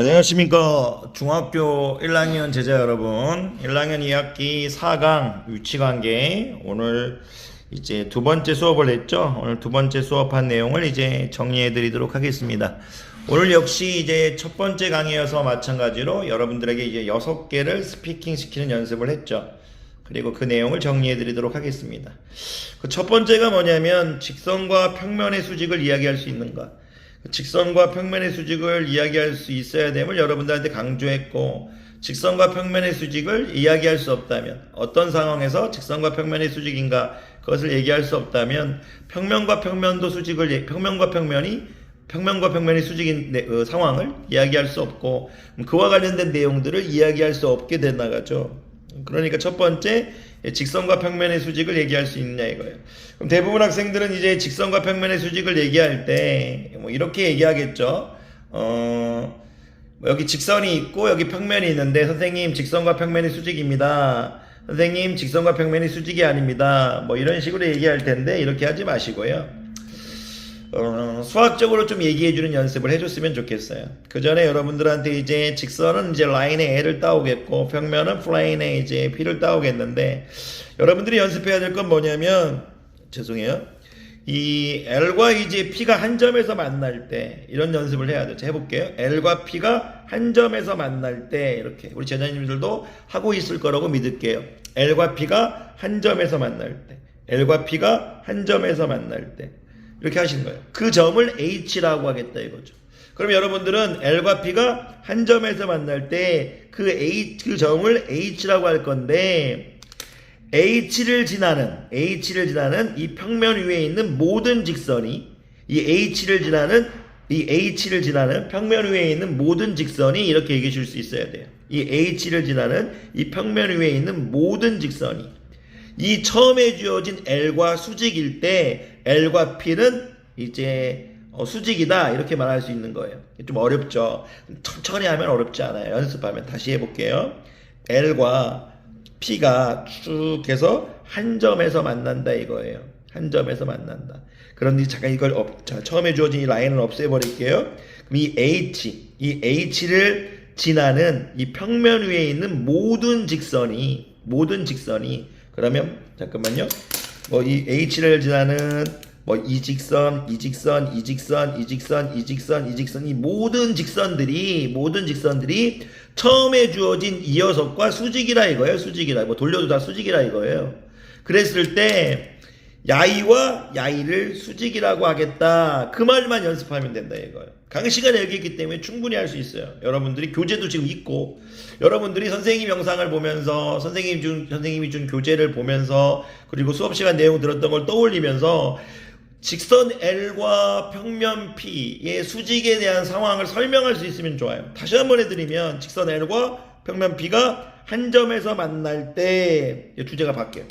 안녕하십니까. 중학교 1학년 제자 여러분. 1학년 2학기 4강 위치관계 오늘 이제 두 번째 수업을 했죠. 오늘 두 번째 수업한 내용을 이제 정리해 드리도록 하겠습니다. 오늘 역시 이제 첫 번째 강의여서 마찬가지로 여러분들에게 이제 여섯 개를 스피킹 시키는 연습을 했죠. 그리고 그 내용을 정리해 드리도록 하겠습니다. 그 첫 번째가 뭐냐면 직선과 평면의 수직을 이야기할 수 있는 것 직선과 평면의 수직을 이야기할 수 있어야 됨을 여러분들한테 강조했고 직선과 평면의 수직을 이야기할 수 없다면 어떤 상황에서 직선과 평면의 수직인가 그것을 얘기할 수 없다면 평면과 평면도 수직을 얘- 평면과 평면이 평면과 평면의 수직인 내- 어, 상황을 이야기할 수 없고 그와 관련된 내용들을 이야기할 수 없게 돼 나가죠. 그러니까 첫 번째 직선과 평면의 수직을 얘기할 수 있느냐 이거예요. 그럼 대부분 학생들은 이제 직선과 평면의 수직을 얘기할 때 뭐 이렇게 얘기하겠죠. 어, 뭐 여기 직선이 있고 여기 평면이 있는데 선생님 직선과 평면이 수직입니다. 선생님 직선과 평면이 수직이 아닙니다. 뭐 이런 식으로 얘기할 텐데 이렇게 하지 마시고요. 어, 수학적으로 좀 얘기해주는 연습을 해줬으면 좋겠어요. 그 전에 여러분들한테 이제 직선은 이제 라인에 L을 따오겠고 평면은 플레인에 이제 P를 따오겠는데 여러분들이 연습해야 될 건 뭐냐면 죄송해요. 이 L과 이제 P가 한 점에서 만날 때 이런 연습을 해야 돼요. 자, 해볼게요. L과 P가 한 점에서 만날 때 이렇게 우리 제자님들도 하고 있을 거라고 믿을게요. L과 P가 한 점에서 만날 때 L과 P가 한 점에서 만날 때 이렇게 하시는 거예요. 그 점을 H라고 하겠다 이거죠. 그럼 여러분들은 L과 P가 한 점에서 만날 때 그 H 그 점을 H라고 할 건데 H를 지나는 H를 지나는 이 평면 위에 있는 모든 직선이 이 H를 지나는 이 H를 지나는 평면 위에 있는 모든 직선이 이렇게 얘기해 줄 수 있어야 돼요. 이 H를 지나는 이 평면 위에 있는 모든 직선이 이 처음에 주어진 L과 수직일 때 L과 P는 이제 어, 수직이다 이렇게 말할 수 있는 거예요. 좀 어렵죠. 천천히 하면 어렵지 않아요. 연습하면 다시 해볼게요. L과 P가 쭉 해서 한 점에서 만난다 이거예요. 한 점에서 만난다. 그런데 잠깐 이걸 업, 자, 처음에 주어진 이 라인을 없애버릴게요. 그럼 이 H, 이 H를 지나는 이 평면 위에 있는 모든 직선이, 모든 직선이, 그러면, 잠깐만요. 뭐 이 H를 지나는 뭐 이 직선, 이 직선, 이 직선, 이 직선, 이 직선, 이 직선, 이 모든 직선들이 모든 직선들이 처음에 주어진 이 녀석과 수직이라 이거예요. 수직이라. 뭐 돌려도 다 수직이라 이거예요. 그랬을 때 야이와 야이를 수직이라고 하겠다. 그 말만 연습하면 된다 이거예요. 강의 시간에 여기 있기 때문에 충분히 할 수 있어요. 여러분들이 교재도 지금 있고 여러분들이 선생님 영상을 보면서 선생님 준 선생님이 준 교재를 보면서 그리고 수업 시간 내용 들었던 걸 떠올리면서 직선 L과 평면 P의 수직에 대한 상황을 설명할 수 있으면 좋아요. 다시 한번 해드리면 직선 L과 평면 P가 한 점에서 만날 때 주제가 바뀌어요.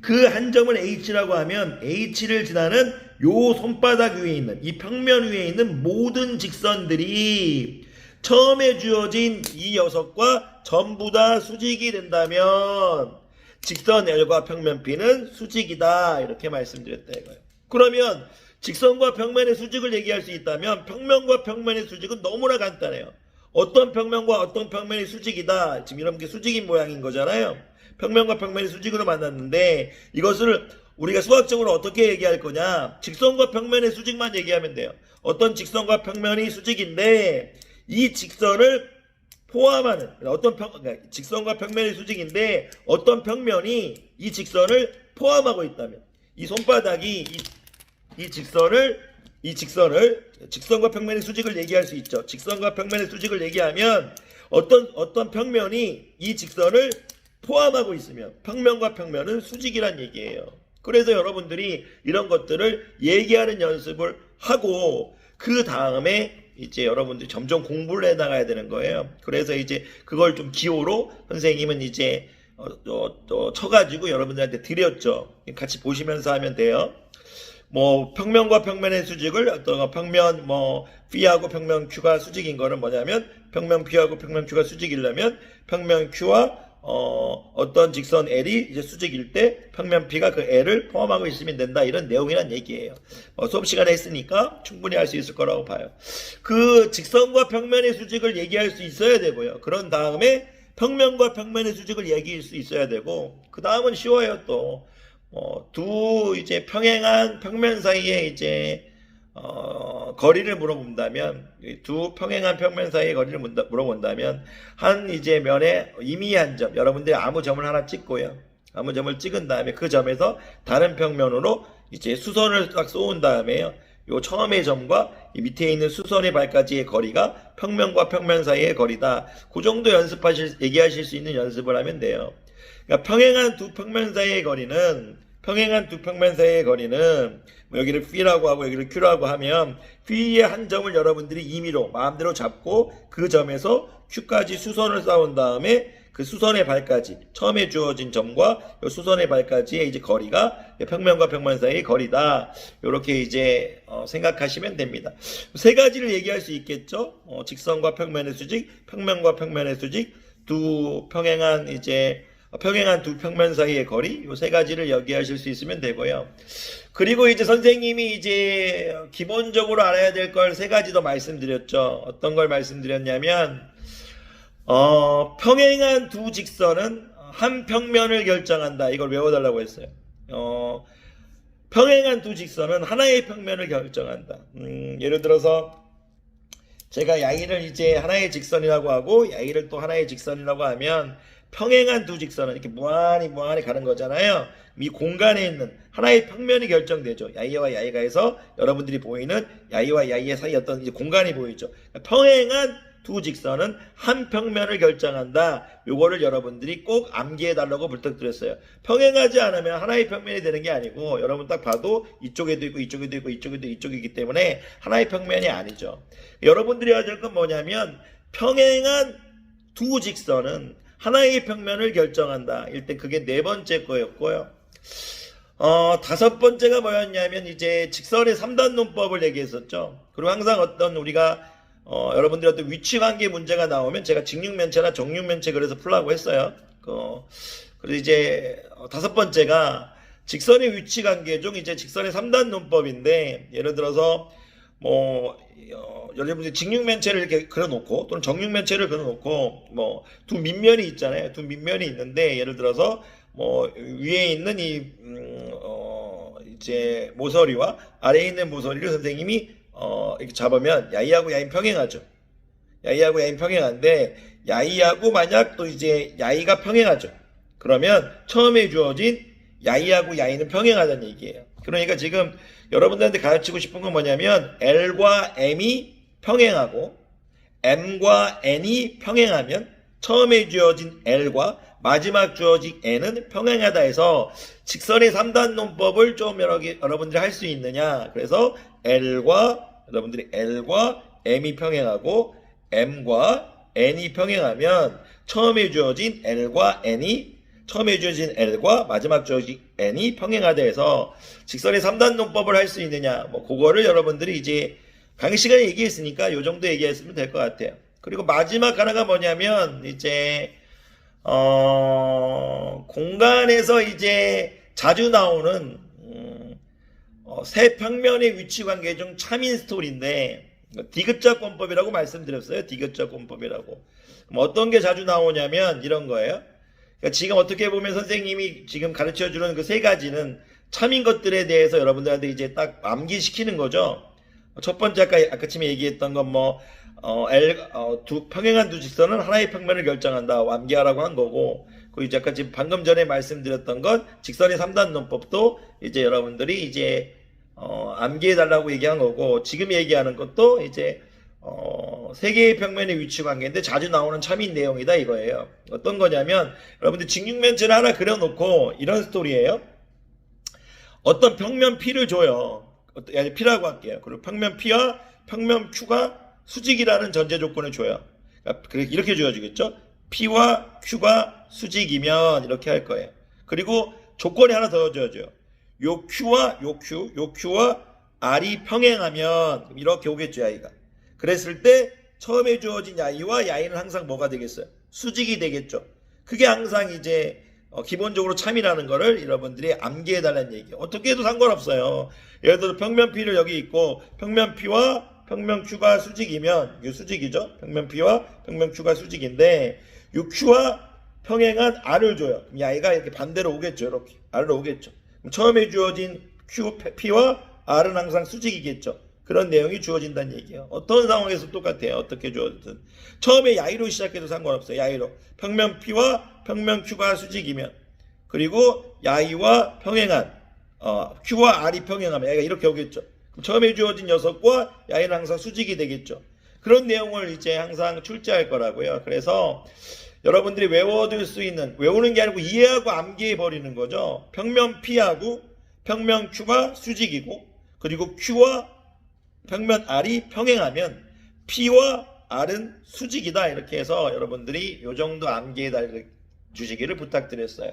그 한 점을 H라고 하면 H를 지나는 요 손바닥 위에 있는 이 평면 위에 있는 모든 직선들이 처음에 주어진 이 녀석과 전부 다 수직이 된다면 직선 L과 평면 P는 수직이다 이렇게 말씀드렸다 이거예요. 그러면 직선과 평면의 수직을 얘기할 수 있다면 평면과 평면의 수직은 너무나 간단해요. 어떤 평면과 어떤 평면이 수직이다. 지금 이런 게 수직인 모양인 거잖아요. 평면과 평면이 수직으로 만났는데 이것을 우리가 수학적으로 어떻게 얘기할 거냐? 직선과 평면의 수직만 얘기하면 돼요. 어떤 직선과 평면이 수직인데 이 직선을 포함하는 어떤 평 그러니까 직선과 평면의 수직인데 어떤 평면이 이 직선을 포함하고 있다면 이 손바닥이 이, 이 직선을 이 직선을 직선과 평면의 수직을 얘기할 수 있죠. 직선과 평면의 수직을 얘기하면 어떤 어떤 평면이 이 직선을 포함하고 있으면 평면과 평면은 수직이란 얘기예요. 그래서 여러분들이 이런 것들을 얘기하는 연습을 하고 그 다음에 이제 여러분들이 점점 공부를 해 나가야 되는 거예요. 그래서 이제 그걸 좀 기호로 선생님은 이제 어, 어, 어, 쳐가지고 여러분들한테 드렸죠. 같이 보시면서 하면 돼요. 뭐 평면과 평면의 수직을 어떤 평면 뭐 P하고 평면 Q가 수직인 거는 뭐냐면 평면 P하고 평면 Q가 수직이려면 평면 Q와 어, 어떤 직선 L이 이제 수직일 때 평면 P가 그 L을 포함하고 있으면 된다. 이런 내용이란 얘기예요. 뭐 수업 시간에 했으니까 충분히 할 수 있을 거라고 봐요. 그 직선과 평면의 수직을 얘기할 수 있어야 되고요. 그런 다음에 평면과 평면의 수직을 얘기할 수 있어야 되고, 그 다음은 쉬워요 또. 어, 두 이제 평행한 평면 사이에 이제 어, 거리를 물어본다면 이두 평행한 평면 사이의 거리를 물어본다면 한 이제 면에 임의한 점 여러분들이 아무 점을 하나 찍고요. 아무 점을 찍은 다음에 그 점에서 다른 평면으로 이제 수선을 딱 쏘은 다음에요. 요 처음의 점과 이 밑에 있는 수선의 발까지의 거리가 평면과 평면 사이의 거리다. 그 정도 연습하실 얘기하실 수 있는 연습을 하면 돼요. 그러니까 평행한 두 평면 사이의 거리는 평행한 두 평면 사이의 거리는 뭐 여기를 P라고 하고 여기를 Q라고 하면 P의 한 점을 여러분들이 임의로 마음대로 잡고 그 점에서 Q까지 수선을 쌓은 다음에 그 수선의 발까지 처음에 주어진 점과 요 수선의 발까지의 이제 거리가 평면과 평면 사이의 거리다. 이렇게 이제 어, 생각하시면 됩니다. 세 가지를 얘기할 수 있겠죠. 어, 직선과 평면의 수직, 평면과 평면의 수직, 두 평행한 이제 평행한 두 평면 사이의 거리 요 세 가지를 얘기하실 수 있으면 되고요. 그리고 이제 선생님이 이제 기본적으로 알아야 될 걸 세 가지 더 말씀드렸죠. 어떤 걸 말씀드렸냐면 어, 평행한 두 직선은 한 평면을 결정한다. 이걸 외워달라고 했어요. 어, 평행한 두 직선은 하나의 평면을 결정한다. 음, 예를 들어서 제가 야이를 이제 하나의 직선이라고 하고 야이를 또 하나의 직선이라고 하면 평행한 두 직선은 이렇게 무한히 무한히 가는 거잖아요. 이 공간에 있는 하나의 평면이 결정되죠. 야이와 야이가 해서 여러분들이 보이는 야이와 야이의 사이 어떤 이제 공간이 보이죠. 평행한 두 직선은 한 평면을 결정한다. 요거를 여러분들이 꼭 암기해 달라고 부탁드렸어요. 평행하지 않으면 하나의 평면이 되는 게 아니고 여러분 딱 봐도 이쪽에도 있고 이쪽에도 있고 이쪽에도 이쪽이기 때문에 하나의 평면이 아니죠. 여러분들이 해야 될 건 뭐냐면 평행한 두 직선은 하나의 평면을 결정한다. 일단 그게 네 번째 거였고요. 어, 다섯 번째가 뭐였냐면 이제 직선의 3단 논법을 얘기했었죠. 그리고 항상 어떤 우리가 어, 여러분들이 어떤 위치 관계 문제가 나오면 제가 직육면체나 정육면체 그래서 풀라고 했어요. 그, 그리고 이제 어, 다섯 번째가 직선의 위치 관계 중 이제 직선의 3단 논법인데 예를 들어서 뭐 어, 여러분들 직육면체를 이렇게 그려놓고 또는 정육면체를 그려놓고 뭐 두 밑면이 있잖아요. 두 밑면이 있는데 예를 들어서 뭐 위에 있는 이 음, 어, 이제 모서리와 아래에 있는 모서리를 선생님이 어, 이렇게 잡으면 야이하고 야인 평행하죠. 야이하고 야인 평행한데 야이하고 만약 또 이제 야이가 평행하죠. 그러면 처음에 주어진 야이하고 야이는 평행하다는 얘기예요. 그러니까 지금 여러분들한테 가르치고 싶은 건 뭐냐면 L과 M이 평행하고 M과 N이 평행하면 처음에 주어진 L과 마지막 주어진 N은 평행하다 해서 직선의 3단 논법을 좀 여러분들이 할 수 있느냐. 그래서 L과 여러분들이 L과 M이 평행하고 M과 N이 평행하면 처음에 주어진 L과 N이 처음에 주어진 L과 마지막 주어진 N이 평행하다 해서 직선의 3단 논법을 할 수 있느냐. 뭐 그거를 여러분들이 이제 강의 시간에 얘기했으니까 요 정도 얘기했으면 될 것 같아요. 그리고 마지막 하나가 뭐냐면 이제 어, 공간에서 이제 자주 나오는 음, 어, 세 평면의 위치 관계 중 참인 스토리인데 디귿자 권법이라고 말씀드렸어요. 디귿자 권법이라고. 어떤 게 자주 나오냐면 이런 거예요. 그러니까 지금 어떻게 보면 선생님이 지금 가르쳐 주는 그 세 가지는 참인 것들에 대해서 여러분들한테 이제 딱 암기시키는 거죠. 첫 번째 아까 아까쯤에 얘기했던 건뭐 어, L, 어, 두 평행한 두 직선은 하나의 평면을 결정한다. 암기하라고 한 거고. 그 이제 아까 지금 방금 전에 말씀드렸던 건 직선의 3단 논법도 이제 여러분들이 이제 어, 암기해 달라고 얘기한 거고 지금 얘기하는 것도 이제 어, 세 개의 평면의 위치 관계인데 자주 나오는 참인 내용이다 이거예요. 어떤 거냐면 여러분들 직육면체를 하나 그려놓고 이런 스토리예요. 어떤 평면 P를 줘요. 아니 P라고 할게요. 그리고 평면 P와 평면 Q가 수직이라는 전제 조건을 줘요. 그러니까 그- 이렇게 주어지겠죠. P와 Q가 수직이면 이렇게 할 거예요. 그리고 조건이 하나 더 주어져요. 요 Q와 요 Q, 요 Q와 R이 평행하면 이렇게 오겠죠, 야이가. 그랬을 때 처음에 주어진 야이와 야이는 항상 뭐가 되겠어요? 수직이 되겠죠. 그게 항상 이제 어, 기본적으로 참이라는 거를 여러분들이 암기해 달라는 얘기예요. 어떻게 해도 상관없어요. 예를 들어 평면 P를 여기 있고 평면 P와 평면 Q가 수직이면 이 수직이죠. 평면 P와 평면 Q가 수직인데 이 Q와 평행한 R을 줘요. 그럼 야이가 이렇게 반대로 오겠죠. 이렇게 R로 오겠죠. 처음에 주어진 Q, P와 R은 항상 수직이겠죠. 그런 내용이 주어진다는 얘기예요. 어떤 상황에서 똑같아요. 어떻게 주어졌든. 처음에 야이로 시작해도 상관없어요. 야이로. 평면 P와 평면 Q가 수직이면 그리고 야이와 평행한 어, Q와 R이 평행하면 야이가 이렇게 오겠죠. 처음에 주어진 녀석과 야이는 항상 수직이 되겠죠. 그런 내용을 이제 항상 출제할 거라고요. 그래서 여러분들이 외워둘 수 있는 외우는 게 아니고 이해하고 암기해 버리는 거죠. 평면 P하고 평면 Q가 수직이고 그리고 Q와 평면 R이 평행하면 P와 R은 수직이다 이렇게 해서 여러분들이 요 정도 암기해 달 주시기를 부탁드렸어요.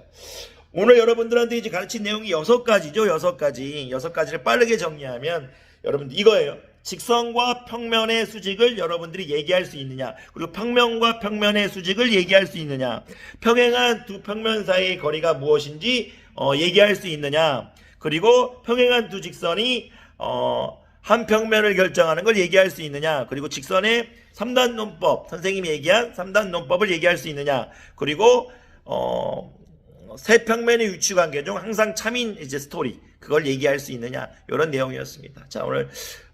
오늘 여러분들한테 이제 가르친 내용이 여섯 가지죠. 여섯 가지. 여섯 가지를 빠르게 정리하면 여러분들 이거예요. 직선과 평면의 수직을 여러분들이 얘기할 수 있느냐. 그리고 평면과 평면의 수직을 얘기할 수 있느냐. 평행한 두 평면 사이의 거리가 무엇인지 어, 얘기할 수 있느냐. 그리고 평행한 두 직선이 어, 한 평면을 결정하는 걸 얘기할 수 있느냐. 그리고 직선의 3단 논법, 선생님이 얘기한 3단 논법을 얘기할 수 있느냐. 그리고 어, 세 평면의 위치 관계 중 항상 참인 이제 스토리 그걸 얘기할 수 있느냐 이런 내용이었습니다. 자 오늘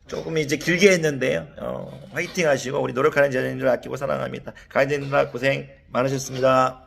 조금 이제 길게 했는데요. 어, 화이팅 하시고 우리 노력하는 자녀님들 아끼고 사랑합니다. 가이드님들 고생 많으셨습니다.